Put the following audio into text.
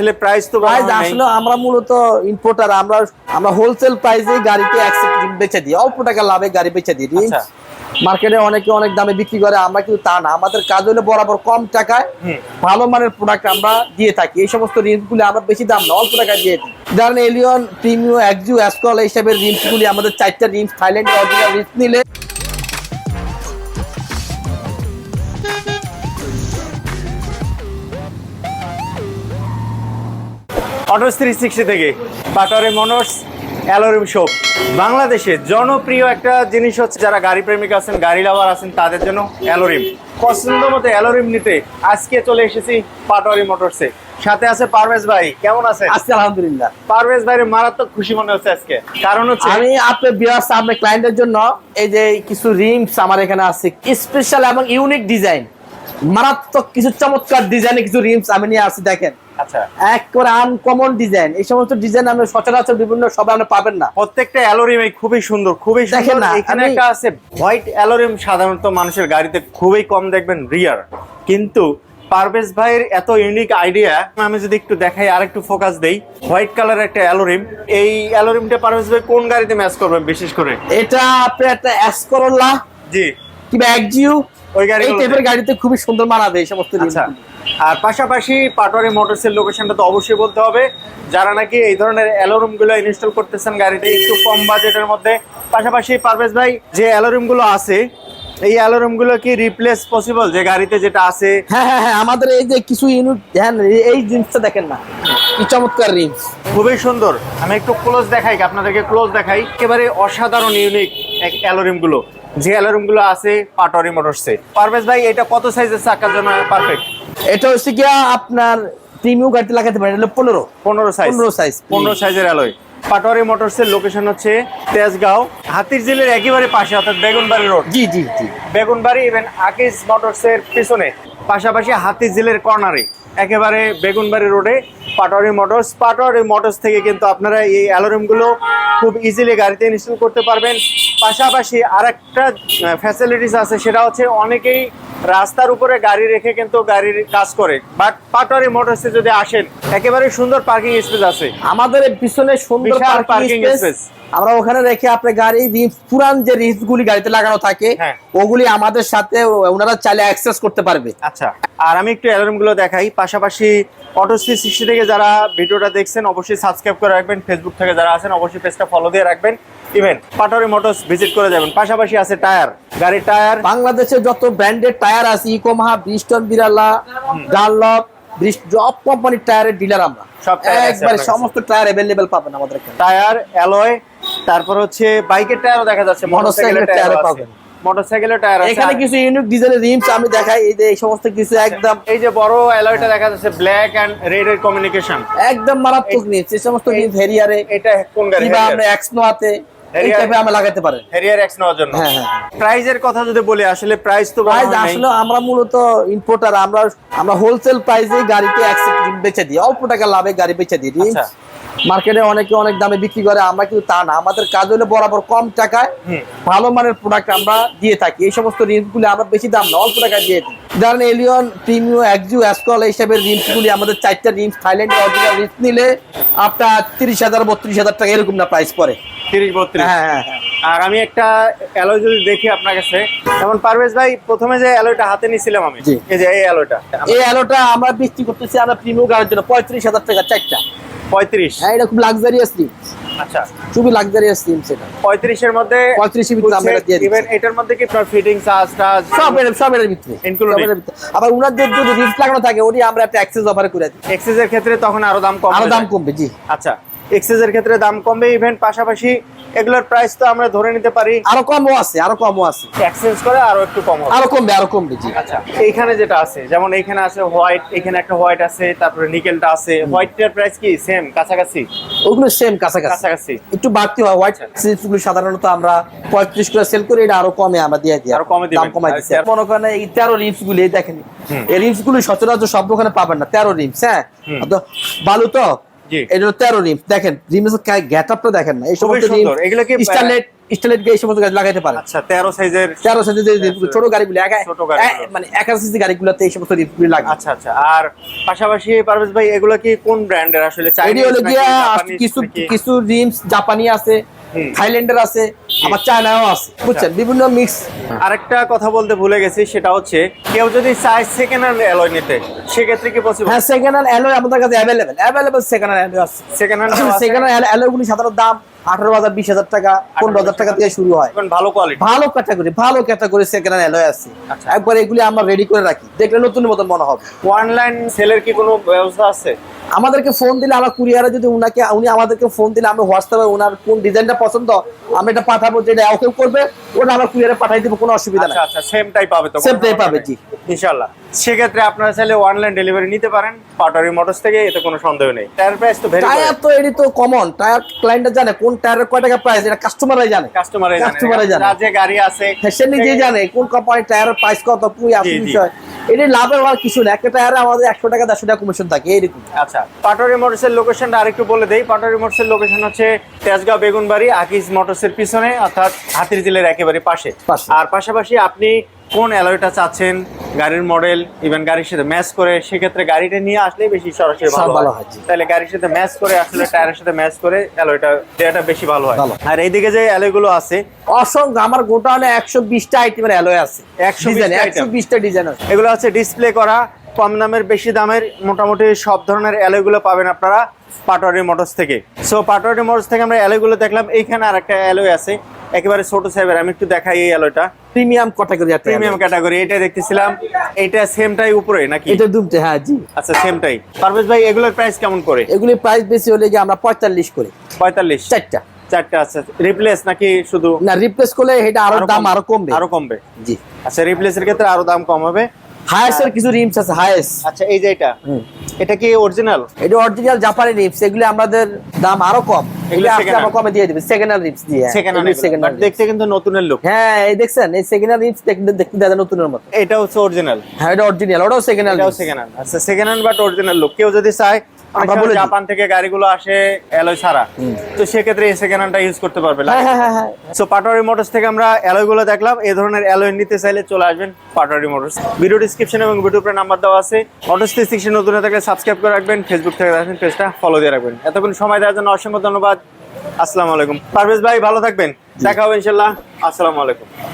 আসলে প্রাইস তো প্রাইস আসলে আমরা মূলত ইম্পোর্টার আমরা আমরা হোলসেল প্রাইসে গাড়িতে বেচে দিই। অল্প টাকা লাভে গাড়ি বেচে দিই। আচ্ছা। মার্কেটে অনেকে অনেক দামে বিক্রি করে আমরা কিন্তু তা না। আমাদের কাজ হলো বরাবর কম টাকায় ভালো মানের প্রোডাক্ট আমরা দিয়ে থাকি। এই সমস্ত রিমস গুলি আমরা বেশি দাম না অল্প টাকায় দিয়ে দিই। ধরেন এলিয়ন প্রিমিও একজু অ্যাসকল এইসবের রিমস গুলি আমাদের চারটা রিমস থাইল্যান্ডের অরিজিনাল রিমস নিলে অটোস থ্রি সিক্সটি থেকে পাটোয়ারি মোটরস অ্যালোরিম শপ বাংলাদেশে জনপ্রিয় একটা জিনিস হচ্ছে যারা গাড়ি প্রেমিক আছেন গাড়ি লাভার আছেন তাদের জন্য অ্যালোরিম। পছন্দ মতো অ্যালোরিম নিতে আজকে চলে এসেছি পাটোয়ারি মোটরসে। সাথে আছে পারভেজ ভাই কেমন আছে আজকে আলহামদুলিল্লাহ। পারভেজ ভাইয়ের মারাত্মক খুশি মনে হচ্ছে আজকে। কারণ হচ্ছে আমি আপনার বিয়ার্স আপনার ক্লায়েন্টের জন্য এই যে কিছু রিমস আমার এখানে আছে স্পেশাল এবং ইউনিক ডিজাইন মারাত্মক কিছু চমৎকার ডিজাইনের কিছু রিমস আমি নিয়ে আসি দেখেন। আচ্ছা। এক করে আনকমন ডিজাইন এই সমস্ত ডিজাইন আপনি সচরাচর বিভিন্ন সবাই আপনি পাবেন না। প্রত্যেকটা অ্যালোরিম খুবই সুন্দর খুবই দেখেন না, এখানে একটা আছে হোয়াইট অ্যালোরিম সাধারণত মানুষের গাড়িতে খুবই কম দেখবেন রিয়ার কিন্তু পারভেজ ভাইয়ের এত ইউনিক আইডিয়া আমি যদি একটু দেখাই আর একটু ফোকাস দেই। হোয়াইট কালার একটা অ্যালোরিম এই অ্যালোরিমটা পারভেজ ভাই কোন গাড়িতে ম্যাচ করবে বিশেষ করে? এটা আপনার একটা জি। কিংবা একজিউ ওই এই? টাইপের গাড়িতে খুবই সুন্দর মানাবে এই সমস্ত রিমস আচ্ছা। আর পাশাপাশি পাটোয়ারি মোটরসের লোকেশনটা তো অবশ্যই বলতে হবে। যারা নাকি এই ধরনের অ্যালোরুমগুলো ইনস্টল করতেছেন গাড়িতে একটু কম বাজেটের মধ্যে। পাশাপাশি পারভেজ ভাই যে অ্যালোরুমগুলো আছে এই অ্যালোরুমগুলো কি রিপ্লেস পসিবল যে গাড়িতে যেটা আছে। হ্যাঁ হ্যাঁ হ্যাঁ আমাদের এই যে কিছু ইউনিট হ্যাঁ এই জিনিসটা দেখেন না। কি চমৎকার রিমস খুবই সুন্দর। আমি একটু ক্লোজ দেখাই আপনাদেরকে ক্লোজ দেখাই। একেবারে অসাধারণ ইউনিক অ্যালোরিমগুলো। যে অ্যালোরিমগুলো আছে পাটোয়ারি মোটরসে পারভেজ ভাই এটা কত সাইজের চাকার জন্য পারফেক্ট এটা হচ্ছে গিয়া আপনার প্রিমিয়াম গাড়িতে লাগাতে পারেন এটা পনেরো। পনেরো সাইজ 15 size। পনেরো সাইজের অ্যালয় পাটোয়ারি মোটরসের লোকেশন হচ্ছে তেজগাঁও হাতির ঝিলের একেবারে পাশে অর্থাৎ বেগুনবাড়ি রোড জি জি জি। বেগুনবাড়ি ইভেন আকিজ মোটরসের পিছনে। পাশাপাশি হাতির ঝিলের কর্নারে একেবারে বেগুনবাড়ি রোডে পাটোয়ারি মোটরস পাটোয়ারি মোটরস থেকে কিন্তু আপনারা এই অ্যালোরিমগুলো খুব ইজিলি গাড়িতে ইনস্টল করতে পারবেন। পাশাপাশি আরেকটা ফ্যাসিলিটিস আছে সেটা হচ্ছে অনেকেই রাস্তার উপরে গাড়ি রেখে কিন্তু গাড়ির কাজ করে। বাট পাটোয়ারি মোটরসে যদি আসেন একেবারে সুন্দর পার্কিং স্পেস আছে। আমাদের পিছনে সুন্দর পার্কিং স্পেস আমরা ওখানে রেখে আপনার গাড়ি পুরান যে রিমস গুলি গাড়িতে লাগানো থাকে হ্যাঁ। ওগুলি আমাদের সাথে ওনারা চাইলে অ্যাক্সেস করতে পারবে। আচ্ছা আর আমি একটু অ্যালার্মগুলো দেখাই। পাশাপাশি অটো থ্রি সিক্সটি থেকে যারা ভিডিওটা দেখছেন অবশ্যই সাবস্ক্রাইব করে রাখবেন। ফেসবুক থেকে যারা আছেন অবশ্যই পেজটা ফলো দিয়ে রাখবেন। ইভেন পাটোয়ারি মোটরস ভিজিট করে যাবেন। পাশাপাশি আছে টায়ার। গাড়ির টায়ার। বাংলাদেশে যত ব্র্যান্ডেড টায়ার আছে ইকোমাহা ব্রিস্টন বিরালা ডানলপ সব কোম্পানির টায়ারের ডিলার আমরা। সব টায়ার একবারে সমস্ত টায়ার অ্যাভেলেবেল পাবেন আমাদের এখানে। টায়ার অ্যালয় তারপর হচ্ছে বাইকের টায়ারও দেখা যাচ্ছে মোটরসাইকেলের টায়ারও পাবেন। মোটরসাইকেলের টায়ার আছে। এখানে কিছু ইউনিক ডিজাইনের রিমস আমি দেখাই এই যে এই সমস্ত কিছু একদম এই যে বড় অ্যালয়টা দেখা যাচ্ছে ব্ল্যাক এন্ড রেড এর কমিউনিকেশন একদম মারাত্মক রিমস এই সমস্ত রিমস হেরিয়ারে এটা কোন গাড়ি? আমরা এক্সনোয়াতে এই টাইপে আমরা লাগাতে পারেন। হেরিয়ার এক্স নেওয়ার জন্য। হ্যাঁ, হ্যাঁ, হ্যাঁ। প্রাইজের কথা যদি বলি আসলে প্রাইস তো প্রাইস আসলে আমরা মূলত ইম্পোর্টার আমরা আমরা হোলসেল প্রাইসে গাড়িতে accept বেচে দিই। অল্প টাকা লাভে গাড়ি বেচে দিই। আচ্ছা। মার্কেটে অনেকে অনেক দামে বিক্রি করে আমরা কিন্তু তা না। আমাদের কাজ হলো বরাবর কম টাকায় ভালো মানের প্রোডাক্ট আমরা দিয়ে থাকি। এই সমস্ত রিমস গুলি আমরা বেশি দাম না অল্প টাকায় দিয়ে দিই। ধরেন এলিয়ন প্রিমিও একজু অ্যাসকল এইসবের রিমস গুলি আমাদের চারটা রিমস থাইল্যান্ডের অরিজিনাল রিমস নিলে আপনার তিরিশ হাজার বত্রিশ হাজার টাকা এরকম না প্রাইস পরে তিরিশ বত্রিশ। হ্যাঁ হ্যাঁ হ্যাঁ। আর আমি একটা অ্যালয় যদি দেখি আপনার কাছে যেমন পারভেজ ভাই প্রথমে যে অ্যালয়টা হাতে নিয়েছিলাম আমি এই যে এই অ্যালয়টা। এই আলোটা আমরা বিক্রি করতেছি আমরা প্রিমিয়াম গাড়ির জন্য পঁয়ত্রিশ হাজার টাকা চারটা। পঁয়ত্রিশ। হ্যাঁ এটা খুব লাক্সারিয়াস রিম আচ্ছা। খুবই লাক্সারিয়াস রিম সেটা। পঁয়ত্রিশের মধ্যে পঁয়ত্রিশের ভিতরে আমরা দিয়ে। ইভেন এটার মধ্যে কি আপনার ফিটিং চার্জ টার্জ সব এর সব এর ভিতরে। ভিতরে। আবার উনাদের যদি লাগানো থাকে ওটি আমরা একটা অ্যাক্সেস অফার করে দিই। এক্সেসের ক্ষেত্রে তখন আরও দাম কম আরও দাম কমবে জি। আচ্ছা। এক্সেসের ক্ষেত্রে দাম কমবে ইভেন পাশাপাশি এগুলোর প্রাইস তো আমরা ধরে নিতে পারি। আরও কমও আছে আরও কমও আছে। এক্সচেঞ্জ করে আরও একটু কম আরও কমবে আরও কমবে জি। আচ্ছা এইখানে যেটা আছে যেমন এইখানে আছে হোয়াইট এখানে একটা হোয়াইট আছে তারপরে নিকেলটা আছে। হোয়াইটটার প্রাইস কি? সেম কাছাকাছি? ওগুলো সেম কাছাকাছি। কাছাকাছি। একটু বাড়তি হয় হোয়াইট সিলসগুলো সাধারণত আমরা পঁয়ত্রিশ করে সেল করি এটা আরও কমে আমরা দিয়ে দিই। আরও কমে। দাম কমাই দিচ্ছি। আচ্ছা। মনে করেন এই তেরো রিমস গুলি এই দেখেন। এই রিমস গুলি সচরাচর সব দোকানে পাবেন না তেরো রিমস হ্যাঁ? বালু তো। এটা তেরো রিমস দেখেন রিমস গ্যাট আপটা দেখেন না এই সমস্ত সুন্দর। এগুলো কি, স্টারলেট স্টাইলেট এই সমস্ত গাড়ি লাগাইতে পারে আচ্ছা তেরো সাইজের তেরো সাইজের যে রিমগুলো, ছোট গাড়িগুলো ছোট গাড়ি মানে একাশ সিসি গাড়িগুলোতে এই সমস্ত লাগে। আচ্ছা আচ্ছা। আর পাশাপাশি পারভেজ ভাই এগুলো কি কোন ব্র্যান্ডের আসলে চাইনিজ কিছু কিছু রিমস জাপানি আছে। থাইল্যান্ডের আছে আবার চায়নাও আছে। বুঝছেন? বিভিন্ন মিক্স আরেকটা কথা বলতে ভুলে গেছি সেটা হচ্ছে কেউ যদি চায় সেকেন্ড হ্যান্ড অ্যালয় নিতে সেক্ষেত্রে কি পসিবল হ্যাঁ সেকেন্ড হ্যান্ড অ্যালয় আমাদের কাছে available available second hand alloy আছে। সেকেন্ড হ্যান্ড সেকেন্ড হ্যান্ড অ্যালয়গুলি সাধারণত দাম আঠারো হাজার বিশ হাজার টাকা পনেরো হাজার টাকা থেকে শুরু হয়। ভালো কোয়ালিটি ভালো ক্যাটাগরি ভালো ক্যাটাগরি সেকেন্ড হ্যান্ড অ্যালয় আছে। আচ্ছা। একবার এগুলি আমরা রেডি করে রাখি। দেখলে নতুন মতন মনে হবে। অনলাইন সেলের কি কোনো ব্যবস্থা আছে? আমাদেরকে ফোন দিলে আমরা কুরিয়ারে যদি উনাকে উনি আমাদেরকে ফোন দিলে আমি হোয়াটসঅ্যাপে ওনার কোন ডিজাইনটা পছন্দ আমি এটা পাঠাবো যেটা ওকে করবে ওটা আমরা কুরিয়ারে পাঠাই দেবো কোনো অসুবিধা আচ্ছা নেই। আচ্ছা সেম টাইপ পাবে তো type পাবে, জি। ইনশাআল্লাহ। সেক্ষেত্রে আপনারা চাইলে অনলাইন ডেলিভারি নিতে পারেন পাটারি মোটরস থেকে এতে কোনো সন্দেহ নেই। টায়ার প্রাইস তো ভেরি টায়ার তো এটি তো কমন টায়ার ক্লায়েন্টটা জানে কোন টায়ারের কয় টাকা প্রাইস এটা কাস্টমাররাই জানে। কাস্টমারে Customer-ই জানে। জানে। যে গাড়ি আছে। সে নিজেই জানে কোন কোম্পানির টায়ারের প্রাইস কত পুরো জি। বিষয়। এটি লাভের হওয়ার কিছু না একটা টায়ারে আমাদের একশো টাকা দেড়শো টাকা কমিশন থাকে এইরকম আচ্ছা পাটোয়ারি মোটরসের লোকেশনটা আরেকটু বলে দেই। পাটোয়ারি মোটরসের লোকেশন হচ্ছে তেজগাঁও বেগুনবাড়ি আকিজ মোটরসের পিছনে অর্থাৎ হাতির জেলের একেবারে পাশে। পাশে। আর পাশাপাশি আপনি কোন অ্যালয়টা চাচ্ছেন গাড়ির মডেল ইভেন গাড়ির সাথে ম্যাচ করে সেক্ষেত্রে গাড়িটা নিয়ে আসলে বেশি সরাসরি ভালো হয়। তাহলে গাড়ির সাথে ম্যাচ করে আসলে টায়ারের সাথে ম্যাচ করে অ্যালয়টা দেওয়াটা বেশি ভালো হয়। আর এইদিকে যে অ্যালয়গুলো আছে অসংখ্য আমার গোটা হলে একশো বিশটা আইটেমের অ্যালয় আছে। একশো একশো। বিশটা ডিজাইন আছে। এগুলো হচ্ছে ডিসপ্লে করা কম দামের বেশি দামের মোটামুটি সব ধরনের অ্যালয়গুলো পাবেন আপনারা পাটোয়ারি মোটরস থেকে। সো পাটোয়ারি মোটরস থেকে আমরা অ্যালয়গুলো দেখলাম এইখানে আর একটা অ্যালয় আছে একেবারে ছোট সাইবের আমি একটু দেখাই এই অ্যালয়টা। প্রিমিয়াম ক্যাটাগরি একটা প্রিমিয়াম ক্যাটাগরি এটা দেখতেছিলাম। এটা সেমটাই উপরে নাকি? এটা দুমতে হ্যাঁ জি। আচ্ছা সেমটাই। পারভেজ ভাই এগুলোর প্রাইস কেমন করে? এগুলি প্রাইস বেশি হলে গিয়ে আমরা পঁয়তাল্লিশ করে। পঁয়তাল্লিশ? চারটা। চারটা আছে রিপ্লেস নাকি শুধু? না রিপ্লেস করলে এটা আরও দাম আরও কমবে। আরও কমবে। জি। আচ্ছা রিপ্লেসের ক্ষেত্রে আরও দাম কম হবে। হায়েস্ট এর কিছু রিমস আছে হায়েস্ট আচ্ছা এই যে এটা। এটা কি অরিজিনাল এটা অরিজিনাল জাপানি রিমস এগুলো আমাদের দাম আরও কম। এগুলো আজকে আমরা কমে দিয়ে দিবে সেকেন্ড হ্যান্ড রিমস দিয়ে সেকেন্ড সেকেন্ড হ্যান্ড দেখতে কিন্তু নতুনের লুক হ্যাঁ এই দেখছেন এই সেকেন্ড হ্যান্ড রিমস দেখতে দেখতে দাদা নতুনের মতো। এটা হচ্ছে অরিজিনাল হ্যাঁ এটা অরিজিনাল ওটাও সেকেন্ড হ্যান্ড এটাও সেকেন্ড হ্যান্ড আচ্ছা second hand but original look কেউ যদি চায় আমরা বলে জাপান থেকে গাড়িগুলো আসে অ্যালয় ছাড়া। তো সেক্ষেত্রে এই সেকেন্ড হ্যান্ডটা ইউজ করতে পারবে হ্যাঁ হ্যাঁ হ্যাঁ হ্যাঁ। সো পাটোয়ারি মোটরস থেকে আমরা অ্যালয়গুলো দেখলাম। এই ধরনের অ্যালয় নিতে চাইলে চলে আসবেন পাটোয়ারি মোটরস ভিডিও ডিসক্রিপশন এবং ভিডিও নাম্বার দেওয়া আছে। মোটরস থ্রি সিক্সটি নতুন থাকলে সাবস্ক্রাইব করে রাখবেন। ফেসবুক থেকে দেখেন পেজটা ফলো দিয়ে রাখবেন। এতক্ষণ সময় দেওয়ার জন্য অসংখ্য ধন্যবাদ। আসসালামু আলাইকুম। পারভেজ ভাই ভালো থাকবেন। দেখা হবে ইনশাল্লাহ। আসসালামু আলাইকুম।